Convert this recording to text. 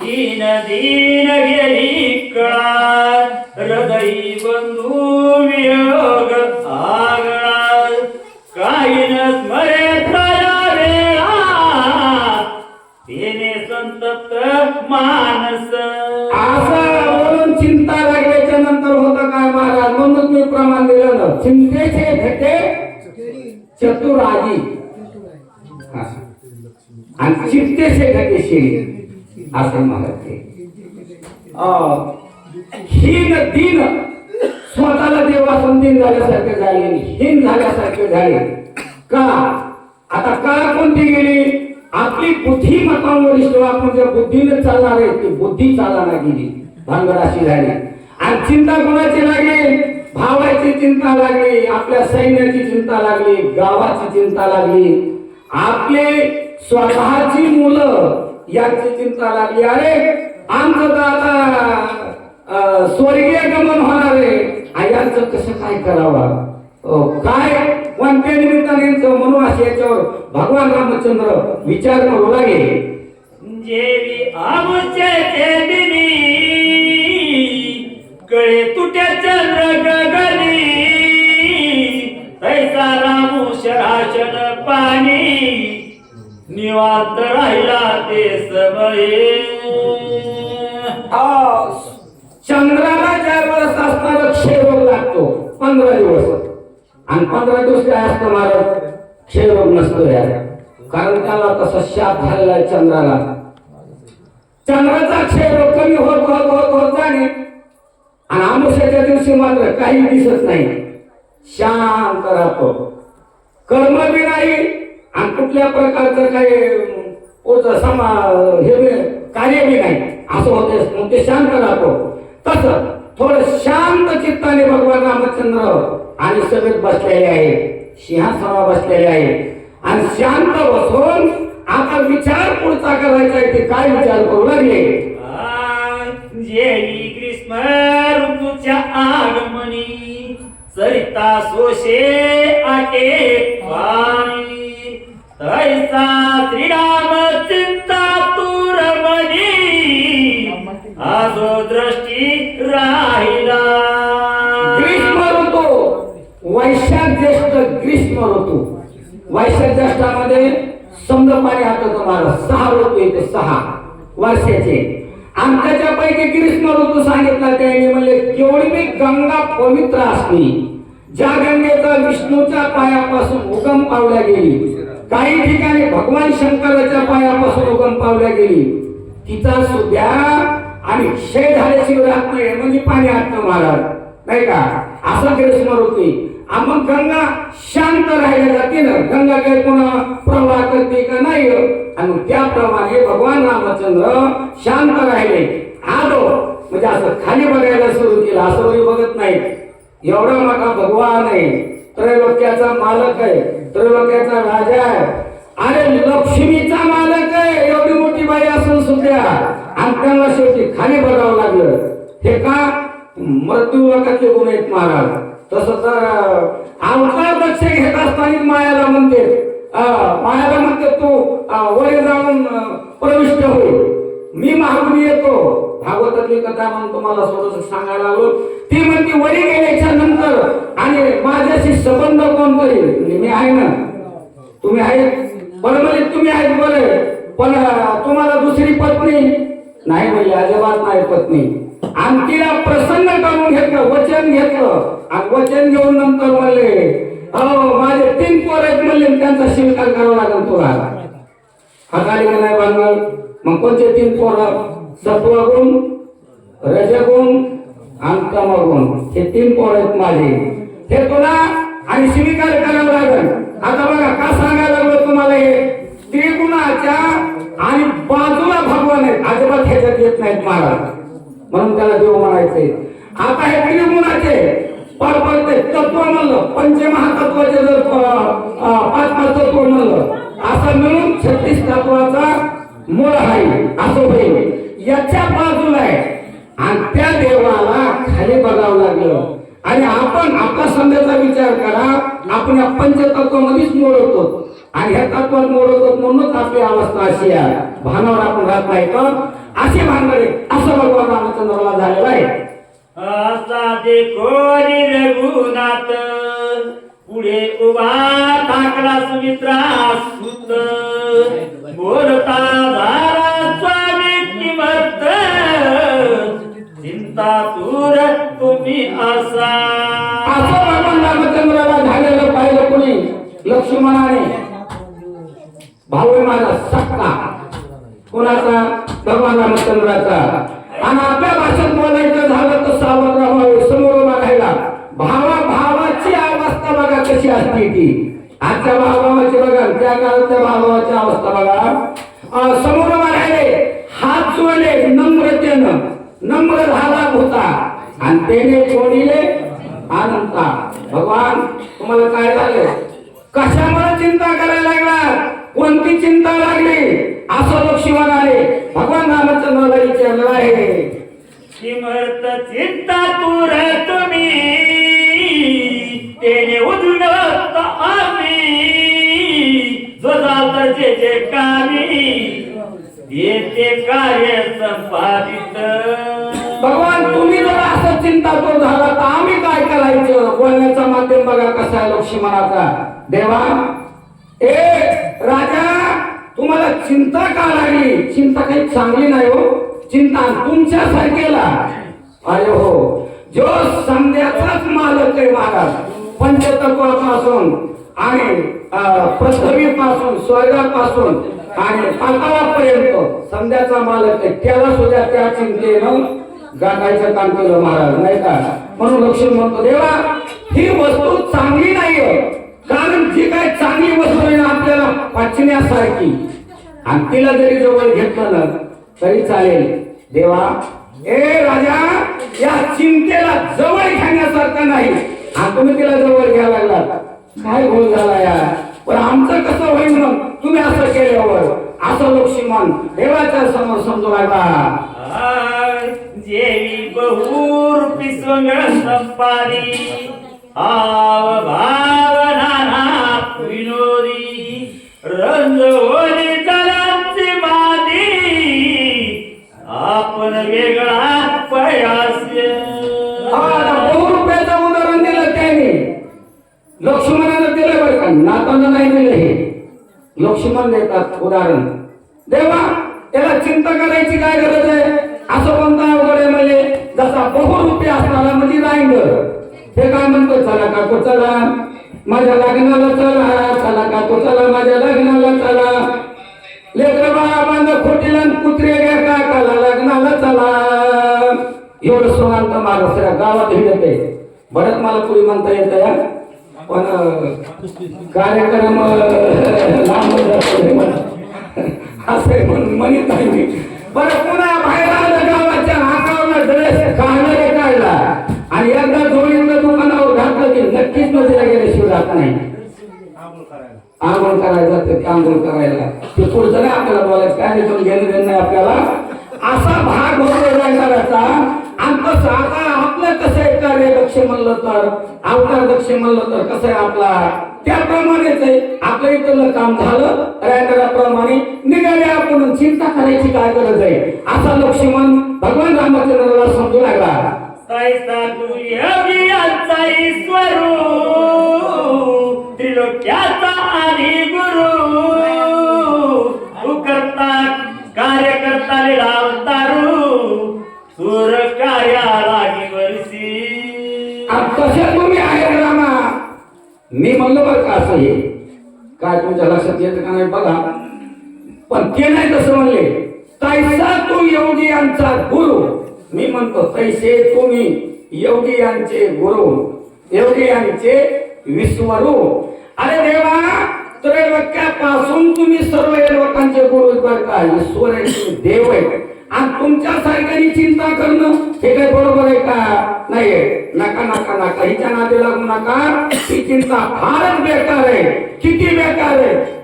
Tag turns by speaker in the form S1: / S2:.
S1: तीन दिन गेली कळा हृदयी बंधू वियोग आगळा काही न स्मरे तया संतप्त मानस
S2: असं चिंता लागल्याच्या नंतर होतं काय महाराज? म्हणून मी प्रमाण दिलं ना. चिंतेचे भेटे चतुरागी. आणि चिंतेचे घटे शिरी. असं म्हणत ते हीन दिन स्वतःला देवा दिन झाल्यासारखे झाले हीन झाल्यासारखे झाले. का? आता का कोणती गेली? आपली बुद्धी मतांवरिष्ठ आपण ज्या बुद्धीने चालणार आहे ती बुद्धी चालणार गेली. भानगड अशी झाली. आणि चिंता कोणाची लागली? भावाची चिंता लागली आपल्या सैन्याची चिंता लागली गावाची चिंता लागली. आपले स्वतःची मुलं याची चिंता लागली. अरे आमचं तर आता स्वर्गीय गमन होणार आहे. याच कसं काय करावं? काय? काय त्या निमित्ताने यांचं म्हणून असे याच्यावर भगवान रामचंद्र विचार करू लागले.
S1: जेवी आमुचे गळे तुट्या चंद्र गगनी तैसा रामू शराशन पाणी निवांत राहिला ते समये
S2: चंद्राला चार वर्ष असणारा क्षयरोग लागतो पंधरा दिवस. आणि पंधरा दिवस काय असतं महाराज क्षयरोग नसतो यार. कारण त्याला तसा शाप झालेला आहे चंद्राला. चंद्राचा क्षयरोग कमी होत होत होत होत जाणे. आणि आमुष्याच्या दिवशी मात्र काही दिसत नाही. शांत राहतो. कर्म बी नाही आणि कुठल्या प्रकारचं काही पुढचं समा हे कार्य बी नाही. असं होते मग ते शांत राहतो. तस थोडं शांत चित्ताने भगवान रामचंद्र आणि सगळेच बसलेले आहे सिंहासना बसलेले आहे आणि शांत बसून आता विचार पुढचा करायचा आहे. ते काय विचार करू लागले?
S1: जेली ग्रीष्म ऋतूच्या आगमनी सरिता सोशे आटे पाणी. ऐसा श्रीराम चिंता तुरमणी आजो दृष्टी राहिला।
S2: ग्रीष्म ऋतू वैशाख ज्येष्ठ ग्रीष्म ऋतू। वैशाख ज्येष्ठामध्ये समजा पाणी हातात तुम्हाला सहा ऋतू येते सहा वर्षाचे. आणि त्याच्यापैकी ग्रीष्म ऋतू सांगितला त्यांनी म्हणजे केवढी मी गंगा पवित्र असली. ज्या गंगेचा विष्णूच्या पायापासून उगम पावल्या गेली. काही ठिकाणी भगवान शंकराच्या पायापासून उगम पावल्या गेली. तिचा सुद्धा आणि क्षय झाल्याशिवाय राहत नाही म्हणजे पाणी आटतं महाराज. नाही का? असं ग्रीष्म ऋतू मग गंगा शांत राहिल्या जाते ना गंगा काही पुन्हा प्रवाह करते का नाही? आणि त्याप्रमाणे भगवान रामचंद्र शांत राहिले. आलो म्हणजे असं खाली बघायला सुरू केलं. असं बघत नाही. एवढा मोठा भगवान आहे. त्रैलोक्याचा मालक आहे त्रैलोक्याचा राजा आहे. अरे लक्ष्मीचा मालक आहे. एवढी मोठी बाई असून सुद्धा आणि त्यांना शेवटी खाली बघावं लागलं. हे का? मृत्यू लोकांचे गुण आहेत महाराज. तसं तर अवतार दक्ष घेत असताना मायाला म्हणते अं, मायाला म्हणते तू अं, जाऊन प्रविष्ट होईल. मी महागुणी येतो. भागवतातली कथा म्हणून तुम्हाला थोडस सांगायला लागलो. ती म्हणते वरी गेल्याच्यानंतर आणि माझ्याशी संबंध कोण करेल? मी आहे ना. तुम्ही आहेत? बरं म्हणजे तुम्ही आहेत बरे पण तुम्हाला दुसरी पत्नी? नाही म्हणजे अजिबात नाही पत्नी. आणि तिला प्रसन्न करून घेतलं वचन घेतलं. आणि वचन घेऊन नंतर म्हणले अहो माझे तीन पोर आहेत म्हणले त्यांचा स्वीकार करावा लागेल तुला. हाताळी का नाही बांधणार मग कोणते तीन पोर? सत्वगुण रजगुण आणि तमगुण हे तीन पोर आहेत माझे. हे तुला आणि स्वीकार करावं लागेल. आता बघा का सांगायला लागलो तुम्हाला हे? त्रिगुणाच्या आणि बाजूला भगवान आहेत. अजिबात ह्याच्यात येत नाहीत महाराज म्हणून त्याला देव म्हणायचे. आता हे त्रिगुणाचे पार पर ते तत्व म्हणलं. पंचमहातत्वाचे जर पाच पाच तत्व म्हणलं. असं मिळून छत्तीस तत्वाचा मूळ आहे. असं होईल. याच्या बाजूला आहे. आणि त्या देवाला खाली बघावं लागलं. आणि आपण आपला संध्याचा विचार करा आपण या पंचतत्वामध्येच मोडवतो आणि ह्या तत्वात मोडवतो म्हणूनच आपली अवस्था अशी आहे. भानावर आपण राहत नाही तर असे भानगडे असं भगवान रामचंद्राला झालेलं आहे.
S1: असा देखोरी रघुनाथ पुढे उभा टाकला सुमित्रा सुत. बोलता
S2: कोणाचा आहे सक्का कोणाचा भगवान रामचंद्राचा आणि आपल्या भाषेत बोलायचं झालं तर सावध राहावे समोर उभा राहिला भावा भावाची अवस्था बघा कशी असते ती. आजच्या भावाची बघा त्या काळात भावाची अवस्था बघा. समोर उभा राहिले हात जोडले नम्रतेनं. नम्र झाला होता. आणि त्याने जोडिले आनंदा भगवान तुम्हाला काय झालं? कशामुळे चिंता करायला लागला कोणती चिंता लागली? असं लक्ष्मण आले. भगवान रामचंद्राला विचारलं आहे.
S1: चिंता दूर तुम्ही. तेने उधळत आम्ही. जो जात जे जे कामी येते कार्य संपादित.
S2: भगवान तुम्ही जर असं चिंता तो झाला तर आम्ही काय करायचं? बोलण्याचा माध्यम बघा कसा आहे लक्ष्मणाचा देवा हे राजा तुम्हाला चिंता का लागली? चिंता काही चांगली नाही हो. चिंता तुमच्या सारखेला अरे हो. जो संध्याचाच मालक आहे महाराज पंचतत्वापासून आणि पृथ्वीपासून स्वर्गापासून आणि पाताळापर्यंत संध्याचा मालक आहे. त्याला सुद्धा त्या चिंतेनं गाठायचं काम केलं महाराज नाही का? म्हणून लक्ष्मी म्हणतो देवा ही वस्तू चांगली नाहीये. कारण जी काय चांगली वस्तू आहे ना आपल्याला वाचण्यासारखी आणि तिला जरी जवळ घेतलं ना तरी चालेल. देवा ए राजा या चिंतेला जवळ घेण्यासारखं नाही. आणि तुम्ही तिला जवळ घ्यायला लागला काय गोल झाला यार पण आमचं कसं होईल मग? तुम्ही असं केल्यावर. असं लक्ष्मण देवाच्या समोर समजू लागला
S1: जेवी बहुर स्वंग संपादी आव
S2: भा लक्ष्मणानं दिलं बरं का? नातानं नाही दिलं हे. लक्ष्मण देतात उदाहरण. देवा त्याला चिंता करायची काय गरज आहे? असं कोणता अवघड आहे म्हणजे जसा बहुरूपी असणारा म्हणजे रायंगर. हे काय म्हणतो? चला काकू चला. माझ्या लग्नाला चला. चला काकू चला. माझ्या लग्नाला चला. लेकर बाळा बांध खोटीला आणि कुत्रे घ्या काकाला लग्नाला चला. एवढं सोनांत सगळ्या गावात हिडत आहे बरंच मला तुम्ही म्हणता येत या? पण कार्यक्रम लांब असे म्हणून म्हणत नाही मी. बरं पुन्हा बाहेर आलं गावाच्या हातावर ड्रेस काढला काढला. आणि एकदा जोडीनं दुकानावर घातलं की नक्कीच नदीला गेल्याशिवाय जात नाही. आंघोळ करायला जातं ते आंघोळ करायला. ते पुढचं नाही आपल्याला बोलायचं. काय घेऊन घेणं देणं नाही आपल्याला. असा भाग होतो जायचा म्हणलं तर अवतार दक्ष म्हणलं तर कसं आहे आपला? त्याप्रमाणेच आहे. आपलं इथलं काम झालं रायगडाप्रमाणे निघाले आपण. चिंता करायची काय गरज आहे? असा लक्ष्मण भगवान रामचंद्राला समजू लागला.
S1: तैसा त्रिलोक्याचा आधी गुरु. तू करता कार्य करता लिला अवतारू. सूर
S2: कार्या तसेच तुम्ही आहे रामा. मी म्हणलं बरं का असं हे? काय तुमच्या लक्षात येतं का नाही बघा. पण ते नाही तसं म्हणले. तैसा तू योगी यांचा गुरु. मी म्हणतो तैसे तुम्ही योगी यांचे गुरु. योगी यांचे विश्वरू अरे देवा त्रैलोक्यापासून तुम्ही सर्व लोकांचे गुरु बर बरं का. ईश्वर देव आहे. आणि तुमच्या सारख्यानी चिंता करणं हे काय बरोबर आहे का? नाहीये. नका नका नका. हिच्या नादी लागू नका. ही चिंता फारच बेकार आहे. किती बेकार आहे.